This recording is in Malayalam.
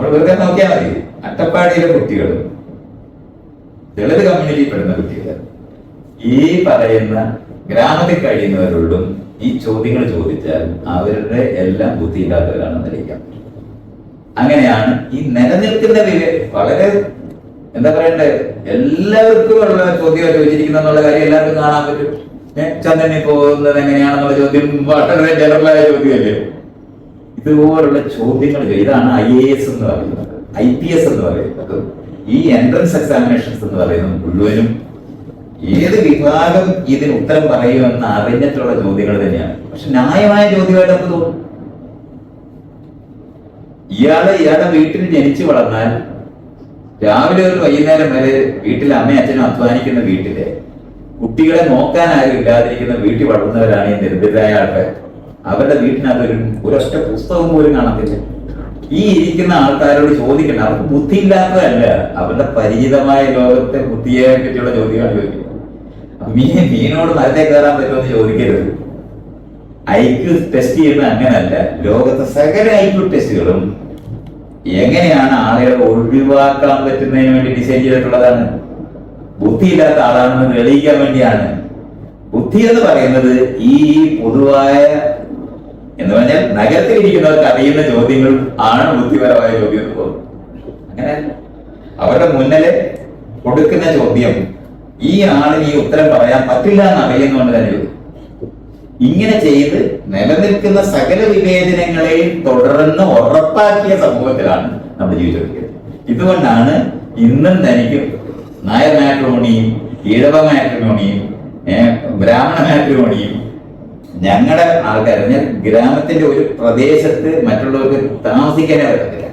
നമ്മൾ വെറുതെ നോക്കിയാൽ മതി. അട്ടപ്പാടിയിലെ കുട്ടികൾ ദളിത് കമ്മ്യൂണിറ്റി പെടുന്ന കുട്ടികൾ ഈ പറയുന്ന ഗ്രാമത്തിൽ കഴിയുന്നവരോടും ഈ ചോദ്യങ്ങൾ ചോദിച്ചാൽ അവരുടെ എല്ലാം ബുദ്ധിയില്ലാത്തവരാണെന്ന് ധരിക്കാം അങ്ങനെയാണ് ഈ നിലനിൽക്കുന്ന വളരെ എന്താ പറയണ്ടേ? എല്ലാവർക്കും ഉള്ള ചോദ്യം ചോദിച്ചിരിക്കുന്ന എന്നുള്ള കാര്യം എല്ലാവർക്കും കാണാൻ പറ്റും. ചന്ദ്രനെ പോകുന്നത് എങ്ങനെയാണെന്നുള്ള ചോദ്യം വളരെ ജനറലായ ചോദ്യമല്ലേ? ഇതുപോലുള്ള ചോദ്യങ്ങൾ ഇതാണ് ഐ എ എസ് എന്ന് പറയുന്നത്. ഐ പി എസ് എന്ന് പറയുന്നത്. ഈ എൻട്രൻസ് എക്സാമിനേഷൻസ് എന്ന് പറയുന്നത് മുഴുവനും ഏത് വിഭാഗം ഇതിന് ഉത്തരം പറയുമെന്ന് അറിഞ്ഞിട്ടുള്ള ചോദ്യങ്ങൾ തന്നെയാണ്. പക്ഷെ ന്യായമായ ചോദ്യമായിട്ട് നമുക്ക് തോന്നും? ഇയാൾ ഇയാളുടെ വീട്ടിൽ ജനിച്ചു വളർന്നാൽ രാവിലെ ഒരു വൈകുന്നേരം വരെ വീട്ടിൽ അമ്മയും അച്ഛനും അധ്വാനിക്കുന്ന വീട്ടിലെ കുട്ടികളെ നോക്കാൻ ആരും ഇല്ലാതിരിക്കുന്ന വീട്ടിൽ വളർന്നവരാണ് ഈ ദരിദ്രരായ ആൾക്കാർ. അവരുടെ വീട്ടിനകത്ത് ഒരു ഒരൊറ്റ പുസ്തകം പോലും കാണത്തില്ല. ഈ ഇരിക്കുന്ന ആൾക്കാരോട് ചോദിക്കണം അവർക്ക് ബുദ്ധി ഇല്ലാത്തതല്ല അവരുടെ പരിചിതമായ ലോകത്തെ ബുദ്ധിയെ പറ്റിയുള്ള ചോദ്യമാണ് ചോദിക്കുന്നത് മീൻ മീനോട് മരത്തെ കയറാൻ പറ്റുമെന്ന് ചോദിക്കരുത്. ഐക്യു ടെസ്റ്റ് ചെയ്യുന്നത് അങ്ങനല്ല ലോകത്തെ സകല ഐക്യു ടെസ്റ്റുകളും എങ്ങനെയാണ് ആളുകളെ ഒഴിവാക്കാൻ പറ്റുന്നതിന് വേണ്ടി ഡിസൈൻ ചെയ്തിട്ടുള്ളതാണ്? ബുദ്ധിയില്ലാത്ത ആളാണെന്ന് തെളിയിക്കാൻ വേണ്ടിയാണ്. ബുദ്ധി എന്ന് പറയുന്നത് ഈ പൊതുവായ എന്ന് പറഞ്ഞാൽ നഗരത്തിൽ ഇരിക്കുന്നവർക്ക് അറിയുന്ന ചോദ്യങ്ങൾ ആണ് ബുദ്ധിപരമായ ചോദ്യം എന്ന് തോന്നുന്നു. അങ്ങനെ അവരുടെ മുന്നിലെ കൊടുക്കുന്ന ചോദ്യം ഈ ആളിന് ഈ ഉത്തരം പറയാൻ പറ്റില്ല എന്ന് അറിയുന്നതുകൊണ്ട് തന്നെ ഇങ്ങനെ ചെയ്ത് നിലനിൽക്കുന്ന സകല വിവേചനങ്ങളെയും തുടർന്ന് ഉറപ്പാക്കിയ സമൂഹത്തിലാണ് നമ്മൾ ജീവിച്ചുകൊണ്ടിരിക്കുന്നത്. ഇതുകൊണ്ടാണ് ഇന്നും തനിക്ക് നായർ മാട്രിമോണിയും ഈഴവ മാട്രിമോണിയും ബ്രാഹ്മണ മാട്രിമോണിയും ഞങ്ങളുടെ ആൾക്കാർ ഗ്രാമത്തിന്റെ ഒരു പ്രദേശത്ത് മറ്റുള്ളവർക്ക് താമസിക്കാനേ പറ്റത്തില്ല.